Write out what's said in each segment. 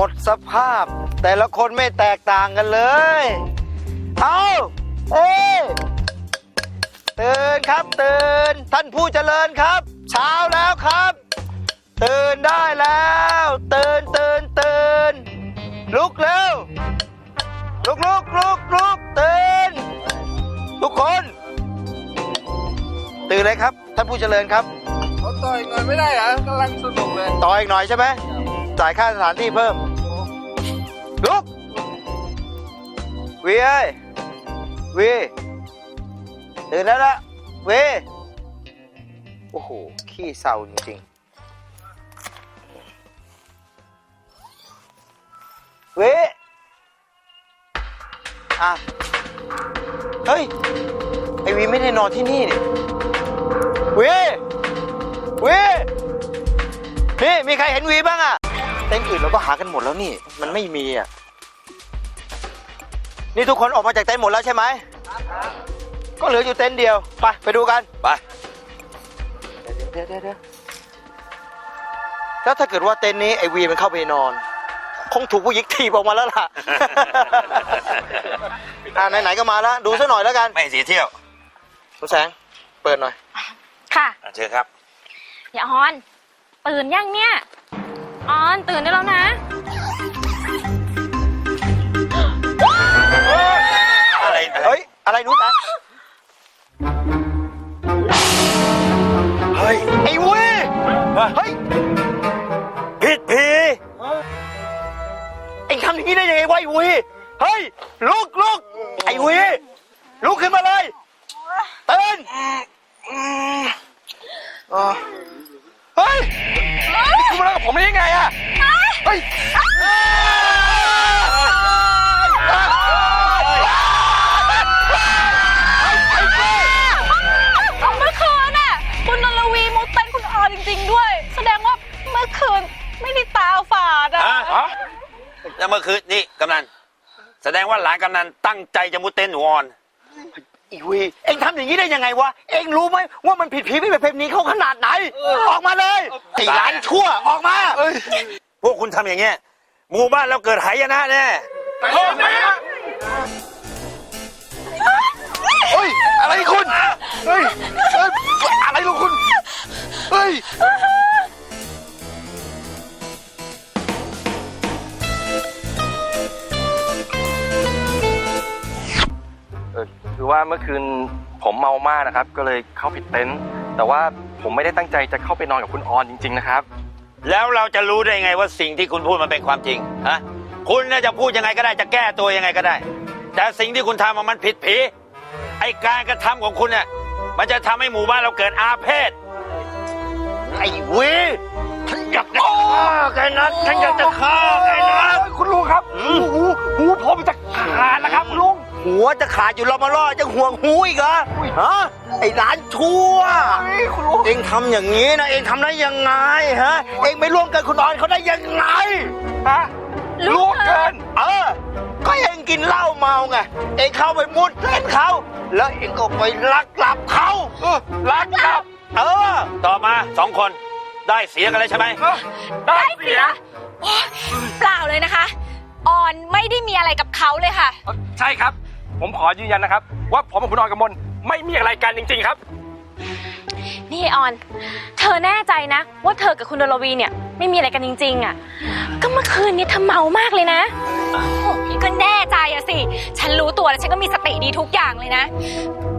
หมดสภาพ แต่ละคนไม่แตกต่างกันเลย เอาเอ้ยตื่นครับตื่นท่านผู้เจริญครับ เช้าแล้วครับ ตื่นได้แล้ว ตื่นตื่นตื่นลุกเร็วลุกลุกลุกลุกตื่นทุกคน ตื่นเลยครับ ท่านผู้เจริญครับเขาต่อยหน่อยไม่ได้เหรอกำลังสนุกเลยต่ออีกหน่อยใช่ไหมจ่ายค่าสถานที่เพิ่ม ลุกวีเอ้ยวีตื่นแล้วละวีโอ้โห ขี้เศร้าจริงๆวีอะ เฮ้ย ไอวีไม่ได้นอนที่นี่นี่วีวีนี่ มีใครเห็นวีบ้างอะ เต็นท์อื่นเราก็หากันหมดแล้วนี่ มันไม่มีอะนี่ทุกคนออกมาจากเต็นท์หมดแล้วใช่ไหมก็เหลืออยู่เต็นท์เดียว ไป ไปดูกัน ไป เดี๋ยวเดี๋ยวเดี๋ยวแล้วถ้าเกิดว่าเต็นท์นี้ไอวีมันเข้าไปนอน คงถูกผู้หญิงถีบออกมาแล้วล่ะ อ่าไหนๆก็มาแล้ว ดูซะหน่อยแล้วกันไม่เสียเที่ยวคุณแสง เปิดหน่อย ค่ะอะเชิญครับ อย่าออน ตื่นยังเนี่ย ออนตื่นได้แล้วนะอะไรอะไรเฮ้ย อะไรนู้นนะ เฮ้ย ไอ้วีเฮ้ย ผิดผีเอ็งทำอย่างนี้ได้ยังไงวะไอ้วีเฮ้ย ลุกลุกไอ้วีลุกขึ้นมาเลย ผมได้ยังไงอะเฮ้ยเมื่อคืนน่ะคุณนรวีมุดเต้นคุณออจริง ๆ ด้วย แสดงว่าเมื่อคืนไม่ได้ตาฝาดอะฮะแล้วเมื่อคืนนี่กำนันแสดงว่าหลานกำนันตั้งใจจะมุดเต้นหนูออน ไอ้วีเอ็งทำอย่างนี้ได้ยังไงวะ เอ็งรู้ไหมว่ามันผิดผีไม่เป็นเพลนี้เขาขนาดไหน ออกมาเลยไอ้หลานชั่วออกมา พวกคุณทำอย่างเงี้ยหมู่บ้านเราเกิดหายนะแน่เฮ้ย อะไรคุณ เฮ้ยเอ้ย อะไรลูกคุณ เฮ้ย เมื่อคืนผมเมามากนะครับ ก็เลยเข้าผิดเต็นท์แต่ว่าผมไม่ได้ตั้งใจจะเข้าไปนอนกับคุณออนจริง ๆ นะครับ แล้วเราจะรู้ได้ไงว่าสิ่งที่คุณพูดมันเป็นความจริงฮะคุณน่าจะพูดยังไงก็ได้จะแก้ตัวยังไงก็ได้ แต่สิ่งที่คุณทำอะมันผิดผีไอการกระทำของคุณเนี่ยมันจะทำให้หมู่บ้านเราเกิดอาเพศ ไอ้เวีฉันอยากจะฆ่าแกนะฉันอยากจะฆ่าแกนะคุณลุงครับหูหูหูผมจะขาดแล้วครับคุณลุง หัวจะขาดอยู่รอมาล่อจะห่วงหูอีกเหรอฮะไอ้หลานชั่วคุณลุงเองทำอย่างนี้นะเองทำได้ยังไงฮะ เองไม่ร่วมกันคุณออนเขาได้ยังไงฮะลุงเกิน เออ ก็เองกินเหล้าเมาไง เองเข้าไปมุดเล่นเขา แล้วเองก็ไปลักหลับเขาเออลักหลับ เออ ต่อมาสองคนได้เสียกันเลยใช่ไหม ได้เสีย เปล่าเลยนะคะ ออนไม่ได้มีอะไรกับเขาเลยค่ะ ใช่ครับ ผมขอยืนยันนะครับ ว่าผมกับคุณออนกับมนไม่มีอะไรกันจริง ๆ ครับ นี่ออน เธอแน่ใจนะ ว่าเธอกับคุณนรวีเนี่ย ไม่มีอะไรกันจริง ๆอะ ก็เมื่อคืนเนี่ยเธอเมามากเลยนะโอ้พี่ก็แน่ใจอะสิ ฉันรู้ตัวแล้วฉันก็มีสติดีทุกอย่างเลยนะ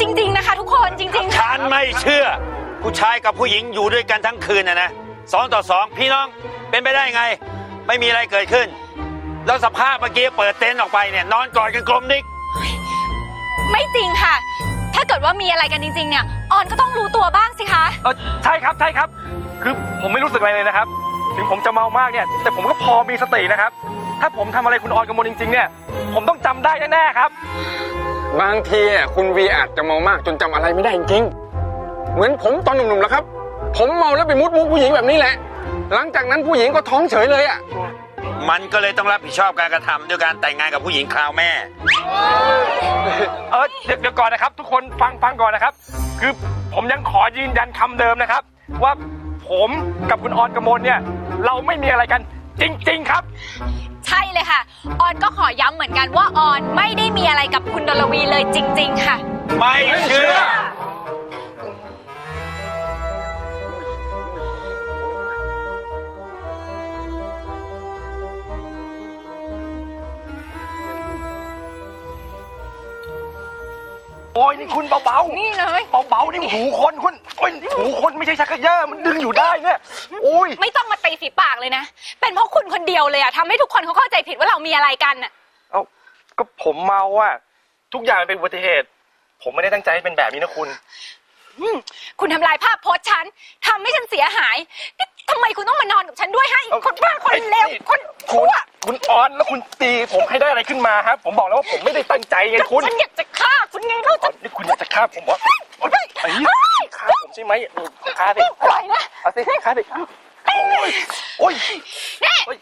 จริง ๆ นะคะ ทุกคนจริงๆฉันไม่เชื่อ ผู้ชายกับผู้หญิงอยู่ด้วยกันทั้งคืนนะนะสองต่อสองพี่น้องเป็นไปได้ไง ไม่มีอะไรเกิดขึ้น แล้วสภาพเมื่อกี้เปิดเต็นท์ออกไปเนี่ยนอนกอดกันกลมดิก ไม่จริงค่ะ ถ้าเกิดว่ามีอะไรกันจริง ๆ เนี่ยออนก็ต้องรู้ตัวบ้างสิคะ เออใช่ครับใช่ครับ คือผมไม่รู้สึกอะไรเลยนะครับ ถึงผมจะเมามากเนี่ย แต่ผมก็พอมีสตินะครับ ถ้าผมทำอะไรคุณออนกับมนจริง ๆ เนี่ย ผมต้องจำได้แน่ๆครับ บางทีอะคุณวีอาจจะเมามากจนจำอะไรไม่ได้จริงๆเหมือนผมตอนหนุ่มๆแหล้วครับ ผมเมาแล้วไปมุดมุกผู้หญิงแบบนี้แหละ หลังจากนั้นผู้หญิงก็ท้องเฉยเลยอะ มันก็เลยต้องรับผิดชอบการกระทำด้วยการแต่งงานกับผู้หญิงคราวแม่ เออเดี๋ยวเดี๋ยวก่อนนะครับ ทุกคนฟังฟังก่อนนะครับ คือผมยังขอยืนยันคำเดิมนะครับ ว่าผมกับคุณออนกมลเนี่ย เราไม่มีอะไรกันจริง ๆ ครับ ใช่เลยค่ะ ออนก็ขอย้ำเหมือนกันว่าออนไม่ได้มีอะไรกับคุณดลวีเลยจริง ๆ ค่ะ ไม่เชื่อ โอ้ยนี่คุณเบาๆ นี่เลย เบาๆ นี่หูคนคุณโอ้ยหูคนไม่ใช่ชักกระเยอะมันดึงอยู่ได้เนี่ยโอ้ยไม่ต้องมาตีฝีปากเลยนะ เป็นเพราะคุณคนเดียวเลยอะทำให้ทุกคนเขาเข้าใจผิดว่าเรามีอะไรกันอะเอาก็ผมเมาอะทุกอย่างมันเป็นอุบัติเหตุ ผมไม่ได้ตั้งใจให้เป็นแบบนี้นะคุณ อืมคุณทำลายภาพโพสต์ฉันทำให้ฉันเสียหายนี่ทำไมคุณต้องมานอนกับฉันด้วยฮะอีกคนบ้าคนเลวคนคุชั่ณวคุณออนแล้วคุณตีผมให้ได้อะไรขึ้นมาครับ ผมบอกแล้วว่าผมไม่ได้ตั้งใจไงคุณ ฉันอยากจะฆ่าคุณ ไงเราอ๋จะอนี่คุณอยากจะฆ่าผมวะโอ๊ยไอ้นี่ฆ่าผมใช่ไหมเออฆ่าสิปล่อยนะเอาสิฆ่าสิโอ้ยโอ้ยนี่เฮ้ย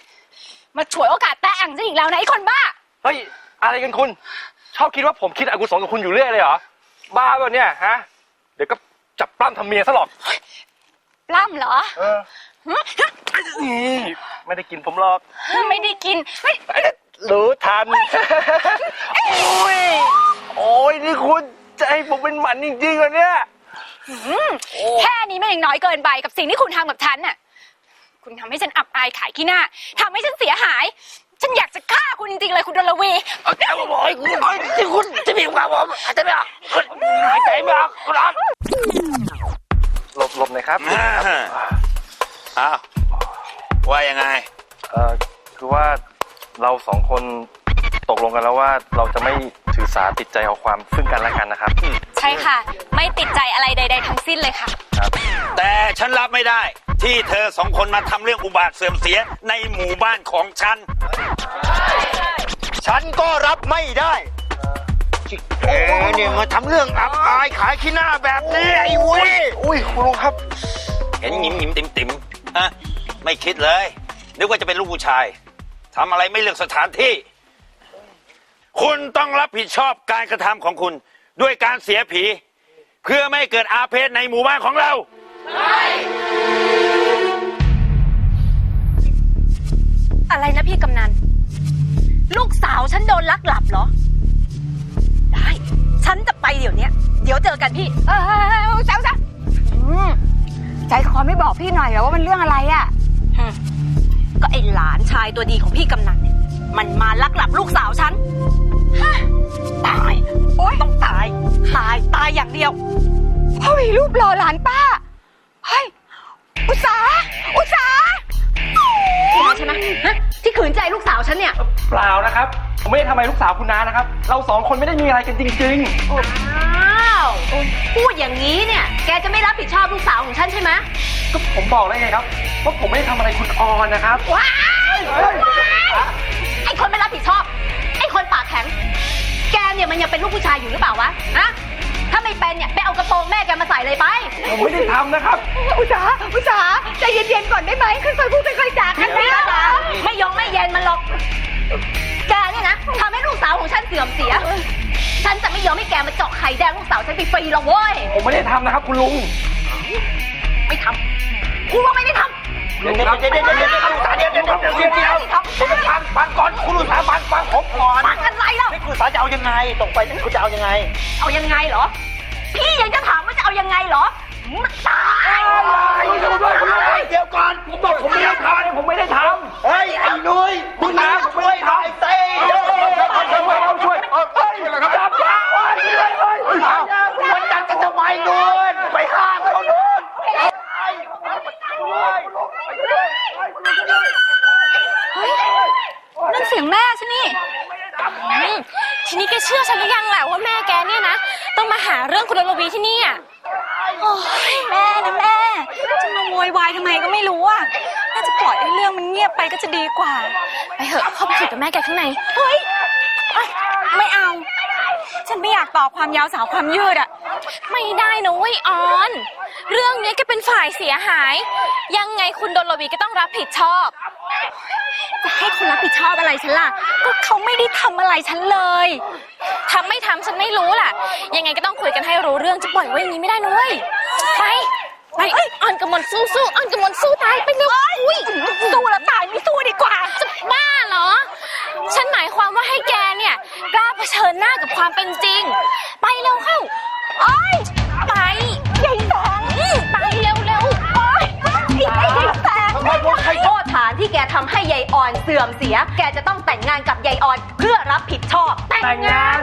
มาฉวยโอกาสแตะอ่างฉันอีกแล้วนะไอ้คนบ้าเฮ้ยอะไรกันคุณ ชอบคิดว่าผมคิดอกุศลกับคุณอยู่เรื่อยเลยเหรอบ้าป่ะเนี่ยฮะเดี๋ยวก็จับปล้ำทำเมียซะหรอกปล้ำเหรอเออนี่ไม่ได้กินผมหรอกไม่ได้กินไม่รู้ทันโอ้ย โอ้ยนี่คุณจะให้ผมเป็นหมันจริงๆเหรอเนี่ยแค่นี้มันยังน้อยเกินไปกับสิ่งที่คุณทำกับฉันน่ะ คุณทำให้ฉันอับอายขายขี้หน้าทำให้ฉันเสียหาย ฉันอยากจะฆ่าคุณจริงๆเลยคุณดลวี เอาแต่ว่าบอกให้คุณโอ้ยที่คุณจะมีความผมหายใจไม่ออกคุณหายใจไม่ออกคุณออนหลบหลบหน่อยครับอ้าวว่ายังไง เอ่อคือว่าเราสองคนตกลงกันแล้วว่าเราจะไม่ ถือสาติดใจเอาความซึ่งกันและกันนะครับใช่ค่ะ ไม่ติดใจอะไรใด ๆ ทั้งสิ้นเลยค่ะแต่ฉันรับไม่ได้ ที่เธอสองคนมาทำเรื่องอุบาทเสื่อมเสียในหมู่บ้านของฉัน ฉันก็รับไม่ได้เอ๋เนี่ยมาทำเรื่องอับอายขายขี้หน้าแบบนี้ไอ้เว้ยอุ้ยคุณลุงครับ เห็นหยิมหยิมติ่มติ่มฮะไม่คิดเลย นึกว่าจะเป็นลูกผู้ชายทำอะไรไม่เลือกสถานที่ คุณต้องรับผิดชอบการกระทำของคุณ ด้วยการเสียผี เพื่อไม่ให้เกิดอาเพศในหมู่บ้านของเรา อะไรนะพี่กำนัน ลูกสาวฉันโดนลักหลับเหรอ ได้ ฉันจะไปเดี๋ยวเนี้ย เดี๋ยวเจอกันพี่ เออเจ้าจ้ะอืมใจคอไม่บอกพี่หน่อยเหรอว่ามันเรื่องอะไรอะอืมก็ไอหลาน ชายตัวดีของพี่กำนันเนี่ยมันมาลักหลับลูกสาวฉันฮะตายโอ๊ยต้องตาย ตายตายอย่างเดียวเฮ้ยรูปหล่อหลานป้า เฮ้ย อุตสาห์อุตสาห์ใช่ไหมฮะที่ขืนใจลูกสาวฉันเนี่ย เปล่านะครับ ผมไม่ได้ทำอะไรลูกสาวคุณน้านะครับ เราสองคนไม่ได้มีอะไรกันจริง อ้าว พูดอย่างนี้เนี่ย แกจะไม่รับผิดชอบลูกสาวของฉันใช่ไหมๆ ก็ผมบอกแล้วไงครับว่าผมไม่ได้ทำอะไรคุณออนนะครับ ว้าย ไอ้คนไม่รับผิดชอบ ไอ้คนปากแข็ง แกเนี่ยมันยังเป็นลูกผู้ชายอยู่หรือเปล่าวะฮะถ้าไม่เป็นเนี่ยไปเอากระโปรงแม่แกมาใส่เลยไป ผมไม่ได้ทำนะครับ อุตสาห์อุตสาห์ใจเย็นๆก่อนได้ไหมค่อยๆพูดค่อยๆจากันไม่นะไม่ยงไม่เย็นมันหรอก แกเนี่ยนะทำให้ลูกสาวของฉันเสื่อมเสีย ฉันจะไม่ยอมให้แกมาเจาะไข่แดงลูกสาวฉันไปฟรีหรอกเว้ย ผมไม่ได้ทำนะครับ คุณลุง ไม่ทำกูว่าไม่ได้ทำ เดี๋ยวเดี๋ยวเดี๋ยวเดี๋ยวเดี๋ยวเดี๋ยวเดี๋ยวเดี๋ยวเดี๋ยวเดี๋ยวเดี๋ยวเดี๋ยวฟังฟังก่อนคุณอุตสาห์ฟังฟังผมก่อนฟังอะไรเล่านี่คุณอุตสาห์จะเอายังไงตกไปนี่คุณจะเอายังไง เอายังไงเหรอ พี่ยังจะถามว่าจะเอายังไงเหรอมันตายเดี๋ยวก่อนผมบอกผมไม่ได้ทำผมไม่ได้ทำเฮ้ยไอ้นุ้ยมึงนะผมไม่ได้ทำไอ้เต้ช่วยเอาช่วยเอาเอ้ยอะไรครับ จับจับเฮ้ยเฮ้ยเฮ้ยมันดันกันทำไมนุ้นไปห้ามเขานุ้น นั่นเสียงแม่ฉันนี่อืมทีนี้แกเชื่อฉันหรือยังแหละว่าแม่แกเนี่ยนะ ต้องมาหา เรื่องคุณรวีที่นี่อะโอ้ยแม่นะแม่ จะมาโวยวายทำไมก็ไม่รู้อะ น่าจะปล่อยให้เรื่องมันเงียบไปก็จะดีกว่า ไปเถอะเข้าไปคุยกับแม่แกข้างใน เฮ้ยเอ้ยไม่เอา ฉันไม่อยากต่อความยาวสาวความยืดอะ ไม่ได้นะเว้ยออน เรื่องนี้แกเป็นฝ่ายเสียหาย ยังไงคุณดนรวีก็ต้องรับผิดชอบจะ ให้คุณรับผิดชอบอะไรฉันล่ะ ก็เขาไม่ได้ทำอะไรฉันเลยทำไม่ทำฉันไม่รู้ล่ะ ยังไงก็ต้องคุยกันให้รู้เรื่องจะปล่อยไว้อย่างนี้ไม่ได้นุ้ยไปไปไปออนกำมลสู้สู้ออนกำมลสู้ตายไปเร็วอุ้ยสู้แล้วตายไม่สู้ดีกว่า จะบ้าเหรอ ฉันหมายความว่าให้แกเนี่ยกล้าเผชิญหน้ากับความเป็นจริง ไปเร็วเข้า อนเสื่อมเสีย แกจะต้องแต่งงานกับยายออนเพื่อรับผิดชอบ แต่งงาน